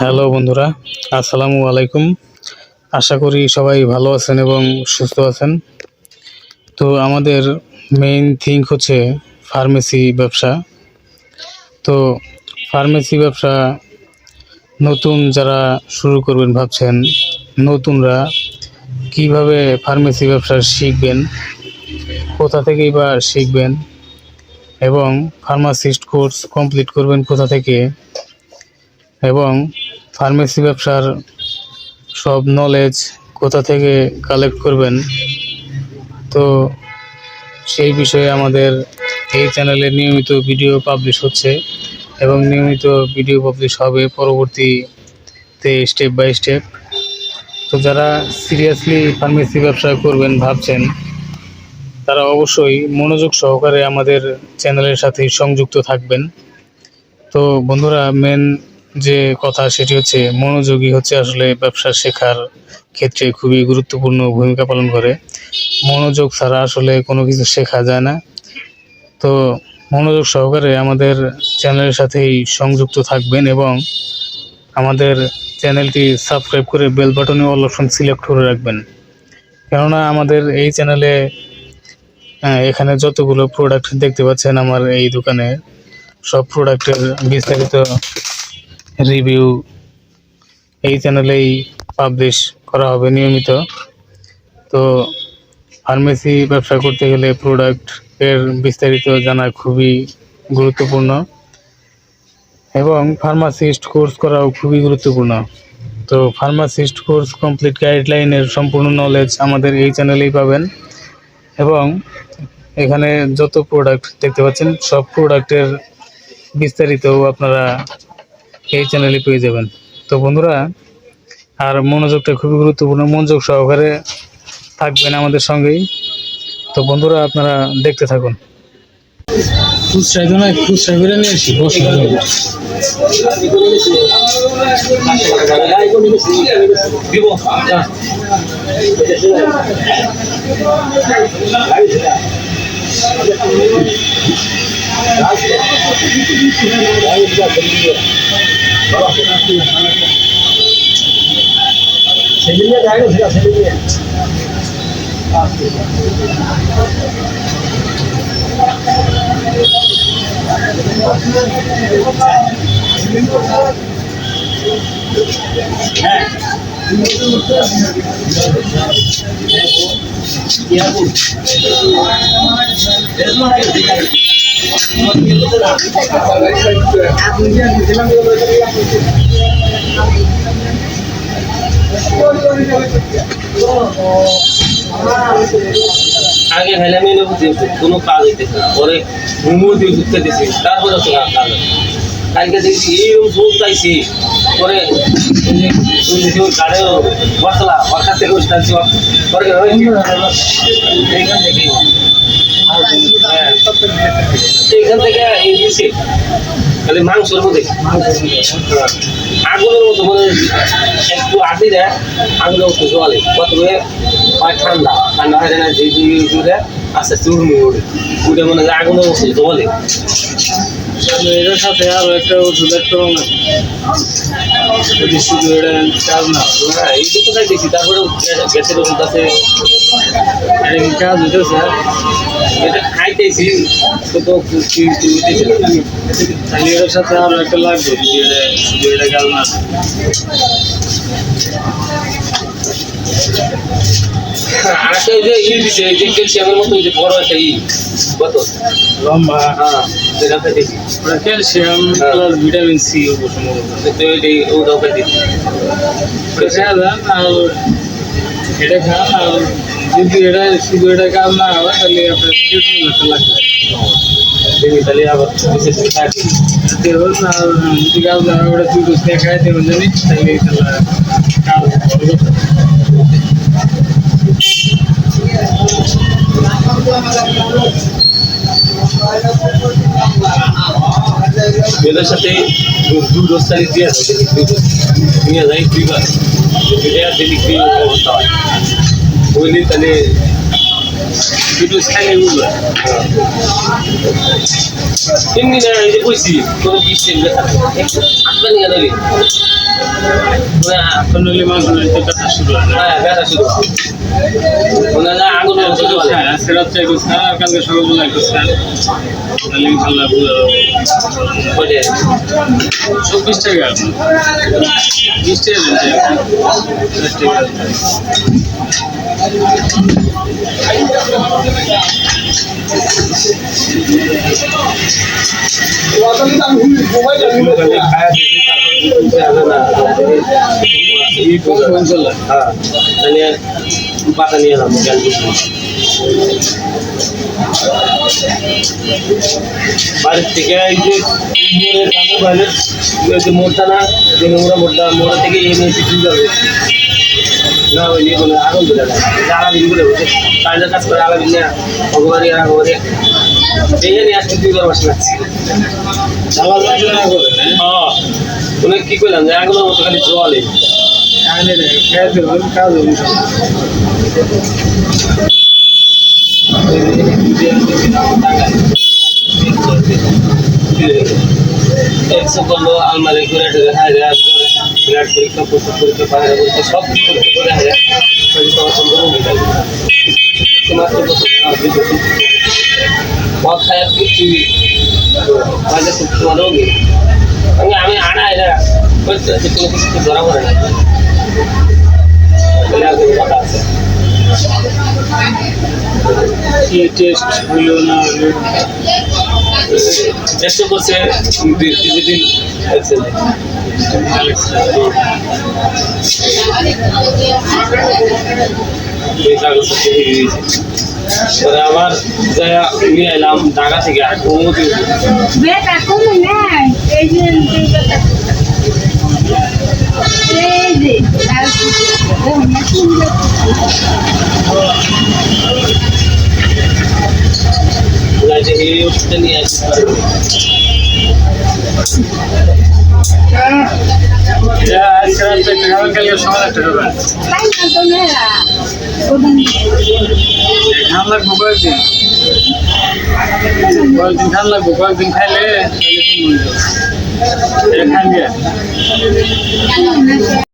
Hello বন্ধুরা, আসসালামু আলাইকুম। আশা করি সবাই ভালো আছেন এবং সুস্থ আছেন। তো আমাদের মেইন থিঙ্ক হচ্ছে ফার্মেসি ব্যবসা। তো ফার্মেসি ব্যবসা নতুন যারা শুরু করবেন ভাবছেন, নতুনরা কীভাবে ফার্মেসি ব্যবসা শিখবেন, কোথা থেকেই বা শিখবেন এবং ফার্মাসিস্ট কোর্স কমপ্লিট করবেন কোথা থেকে এবং ফার্মেসি ব্যবসার সব নলেজ কোথা থেকে কালেক্ট করবেন? তো সেই বিষয়ে আমাদের এই চ্যানেলে নিয়মিত ভিডিও পাবলিশ হচ্ছে এবং নিয়মিত ভিডিও পাবলিশ হবে পরবর্তীতে স্টেপ বাই স্টেপ তো যারা সিরিয়াসলি ফার্মেসি ব্যবসা করবেন ভাবছেন, তারা অবশ্যই মনোযোগ সহকারে আমাদের চ্যানেলের সাথে সংযুক্ত থাকবেন। তো বন্ধুরা মেন যে কথা সেটি হচ্ছে, মনোযোগী হচ্ছে আসলে ব্যবসা শেখার ক্ষেত্রে খুবই গুরুত্বপূর্ণ ভূমিকা পালন করে। মনোযোগ ছাড়া আসলে কোনো কিছু শেখা যায় না। তো মনোযোগ সহকারে আমাদের চ্যানেলের সাথেই সংযুক্ত থাকবেন এবং আমাদের চ্যানেলটি সাবস্ক্রাইব করে বেল বাটনে অল অপশন সিলেক্ট করে রাখবেন। কেননা আমাদের এই চ্যানেলে এখানে যতগুলো প্রোডাক্ট দেখতে পাচ্ছেন আমার এই দোকানে, সব প্রোডাক্টের বিস্তারিত রিভিউ এই চ্যানেলেই পাবলিশ করা হবে নিয়মিত। তো ফার্মেসি ব্যবসা করতে গেলে প্রোডাক্টের বিস্তারিত জানা খুবই গুরুত্বপূর্ণ। এবং ফার্মাসিস্ট কোর্স করাও খুবই গুরুত্বপূর্ণ। তো ফার্মাসিস্ট কোর্স কমপ্লিট গাইডলাইনের সম্পূর্ণ নলেজ আমাদের এই চ্যানেলেই পাবেন। এবং এখানে যত প্রোডাক্ট দেখতে পাচ্ছেন, সব প্রোডাক্টের বিস্তারিত আপনারা এই চ্যানেলে পেয়ে যাবেন। তো বন্ধুরা, আর মনোযোগটা খুবই গুরুত্বপূর্ণ, মনোযোগ সহকারে থাকবেন আমাদের সঙ্গেই। তো বন্ধুরা, আপনারা দেখতে থাকুন। খুচরা না খুচরা করে নিয়ে আসি বসে আগে হেলে মেলে বুঝিয়েছি কোনো কাজ হইতেছে না। পরে ঘুমো দিয়ে ঢুকতে দিছি। তারপরে কাজ কালকে দেখছি এইরকম জোর চাইছি। ওই গাড়ি বসলা বসার থেকে টানছি পরে এইখান থেকে। হ্যাঁ। এইখান থেকে এই দিছি খালি মাংসের মধ্যে। আগুনের মতো মানে একটু আগে দেয়, আগুনের মতো জলে প্রথমে হয় ঠান্ডা ঠান্ডা হয়ে না যে আস্তে আস্তে উড়মে উড়ে। উড়ে মানে যে আগুনের জলে এটার সাথে আরও একটা ওষুধ একটা যদি শুধু এটা কাজ না। হ্যাঁ এই দুটো তাই দেখি তারপরে গ্যা- গ্যাসের ওষুধ আছে। এটা কি কাজ হইতেছে এটা খাইতেছি তো তো এটার সাথে আরও একটা লাগবে এটা শুধু এটা কাজ না। আর একটা ওই যে ই দিছে এই যে ক্যালসিয়ামের মতো ওই যে বড় একটা ই কত? লম্বা। হ্যাঁ ক্যালসিয়াম প্লাস ভিটামিন সি সম্ভবত তো ওইটাই ওটাও খাইতেছি এটা খাওয়া যান আর এটা খান আর যদি এটা শুধু এটা কাজ না হয় তাহলে আপনার ট্রিটমেন্ট একটা লাগবে দেখি তাহলে আবার বিশেষ খাইছি দেবেন আর যদি কাজ না হয় ওটা দুই ডোজ দেবেন জানি তাহলে তাহলে কাজ এদের সাথে দু ডোজ তারিখ দিয়ে নিয়ে যাই দুইবার। আর দেখি কি অবস্থা হয়। বুঝলি তাহলে দুটো খাইলে বুঝবে এমনি না এই যে কইছি, কোনো নিয়ে যাবি নলি মাছ নদীতে কথা শুরু হয় ব্যথা শুরু মনে আগুন শুরু হ্যাঁ আজকে রাত্রে একটু খান আর কালকে সকালবেলা একটু খান তাহলে ইনশাল্লাহ বুঝা যাবে ওইটাই টাকা বিশ পাতা নিয়ে এলাম বাড়ির থেকে এই যে মোড়ের সামনে বাইরের যে মোড়টা না যে নোংরা মোড়টা মোড়া থেকে এনে বিক্রি করবে না ওই নিয়ে কোনো আগুন ধরে না আলা বিক্রি করে বসে কাজের কাজ করে আলা বিক্রি না ভগবান আর ভগবান এই নিয়ে আজকে দুই বার মাস লাগছে জ্বালা করে হ্যাঁ তুমি কি করলাম যে আগুনের মতো খালি জলে কাজ। একশো করল আলমারি করে দেখা যায় ব্লাড পরীক্ষা প্রস্তুত পরীক্ষা বাইরে বাইরে তো তোমারও নেই আমি আমি আনা এটা কোনো কিছু তো ধরা পড়ে না কি চেষ্টা করছে পরে আবার যাই নিয়ে এলাম ঢাকা থেকে ওষুধটা নিয়ে আসতে পারবে যা আজকে রাত্রে একটা খাবার খেলে সকালে একটা খাবার তাই না তো মেলা ওদিন খান লাগবো, কয়েকদিন কয়েকদিন খান লাগবো কয়েকদিন খাইলে তাহলে